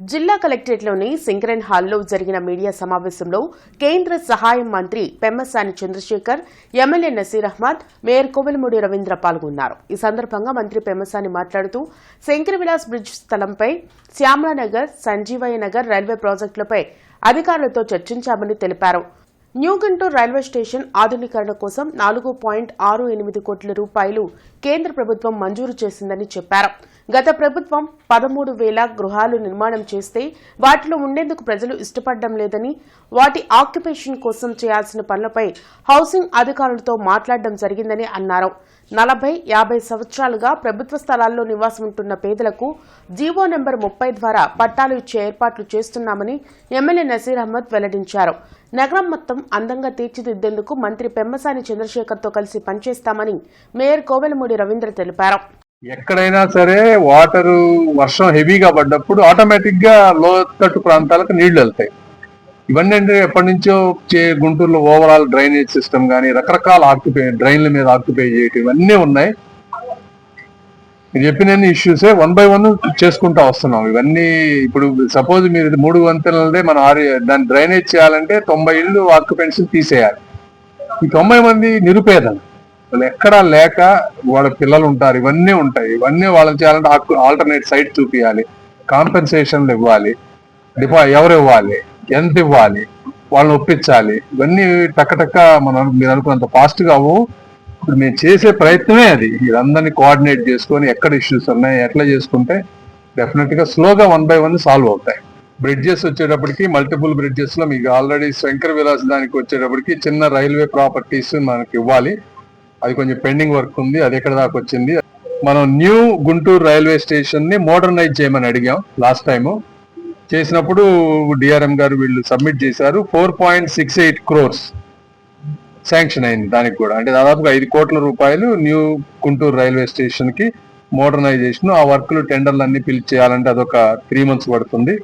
జిల్లా కలెక్టరేట్లోని సింకరన్ హాల్లో జరిగిన మీడియా సమావేశంలో కేంద్ర సహాయ మంత్రి పెమ్మసాని చంద్రశేఖర్ ఎమ్మెల్యే నసీర్ అహ్మద్ మేయర్ కోవెలమూడి రవీంద్ర పాల్గొన్నారు. ఈ సందర్భంగా మంత్రి పెమ్మసాని మాట్లాడుతూ శంకర విలాస్ బ్రిడ్జ్ స్థలంపై శ్యామలానగర్ సంజీవయ్య నగర్ రైల్వే ప్రాజెక్టులపై అధికారులతో చర్చించామని తెలిపారు. న్యూ గుంటూరు రైల్వే స్టేషన్ ఆధునీకరణ కోసం నాలుగు పాయింట్ ఆరు ఎనిమిది కోట్ల రూపాయలు కేంద్ర ప్రభుత్వం మంజూరు చేసిందని చెప్పారు. గత ప్రభుత్వం పదమూడు వేల గృహాలు నిర్మాణం చేస్తే వాటిలో ఉండేందుకు ప్రజలు ఇష్టపడడం లేదని వాటి ఆక్యుపేషన్ కోసం చేయాల్సిన పనులపై హౌసింగ్ అధికారులతో మాట్లాడడం జరిగిందని అన్నారు. నలభై యాభై సంవత్సరాలుగా ప్రభుత్వ స్థలాల్లో నివాసం ఉంటున్న పేదలకు జీవో నెంబర్ ముప్పై ద్వారా పట్టాలు ఇచ్చే ఏర్పాట్లు చేస్తున్నామని ఎమ్మెల్యే నసీర్ అహ్మద్ వెల్లడించారు. నగరం మొత్తం అందంగా తీర్చిదిద్దేందుకు మంత్రి పెమ్మసాని చంద్రశేఖర్తో కలిసి పనిచేస్తామని మేయర్ కోవెలమూడి రవీంద్ర తెలిపారు. ఎక్కడైనా సరే వాటర్ వర్షం హెవీగా పడ్డప్పుడు ఆటోమేటిక్గా లోతట్టు ప్రాంతాలకు నీళ్ళు వెళ్తాయి. ఇవన్నీ అంటే ఎప్పటి నుంచో చే- గుంటూరులో ఓవరాల్ డ్రైనేజ్ సిస్టమ్ కానీ రకరకాల ఆక్యుపై డ్రైన్ల మీద ఆక్యుపై చేయటం ఇవన్నీ ఉన్నాయి. మీరు చెప్పిన ఇష్యూసే వన్ బై వన్ చేసుకుంటా వస్తున్నాం. ఇవన్నీ ఇప్పుడు సపోజ్ మీరు మూడు వంతెనలదే మనం ఆరు దాన్ని డ్రైనేజ్ చేయాలంటే తొంభై ఇళ్ళు ఆక్యుపెన్సీ తీసేయాలి. ఈ తొంభై మంది నిరుపేదలు. అసలు ఎక్కడా లేక వాళ్ళ పిల్లలు ఉంటారు. ఇవన్నీ ఉంటాయి. ఇవన్నీ వాళ్ళకి చేయాలంటే ఆల్టర్నేట్ సైట్ చూపించాలి కాంపెన్సేషన్లు ఇవ్వాలి. డిపా ఎవరు ఇవ్వాలి? ఎంత ఇవ్వాలి? వాళ్ళని ఒప్పించాలి. ఇవన్నీ టక్కటక్క మనం మీరు అనుకున్నంత ఫాస్ట్గా అవ్వు ఇప్పుడు మేము చేసే ప్రయత్నమే అది. వీళ్ళందరినీ కోఆర్డినేట్ చేసుకొని ఎక్కడ ఇష్యూస్ ఉన్నాయి ఎట్లా చేసుకుంటే డెఫినెట్గా స్లోగా వన్ బై వన్ సాల్వ్ అవుతాయి. బ్రిడ్జెస్ వచ్చేటప్పటికి మల్టిపుల్ బ్రిడ్జెస్లో మీకు ఆల్రెడీ శంకర్ విలాస్ దానికి వచ్చేటప్పటికి చిన్న రైల్వే ప్రాపర్టీస్ మనకి ఇవ్వాలి. అది కొంచెం పెండింగ్ వర్క్ ఉంది అది ఎక్కడ దాకా వచ్చింది? మనం న్యూ గుంటూరు రైల్వే స్టేషన్ని మోడర్నైజ్ చేయమని అడిగాం లాస్ట్ టైము చేసినప్పుడు డిఆర్ఎం గారు వీళ్ళు సబ్మిట్ చేశారు four point six eight crores sanction అయింది దానికి కూడా. అంటే దాదాపుగా ఐదు కోట్ల రూపాయలు న్యూ గుంటూరు రైల్వే స్టేషన్కి మోడర్నైజేషన్ ఆ వర్క్లు టెండర్లు అన్ని పిలిచి చేయాలంటే అదొక త్రీ మంత్స్ పడుతుంది.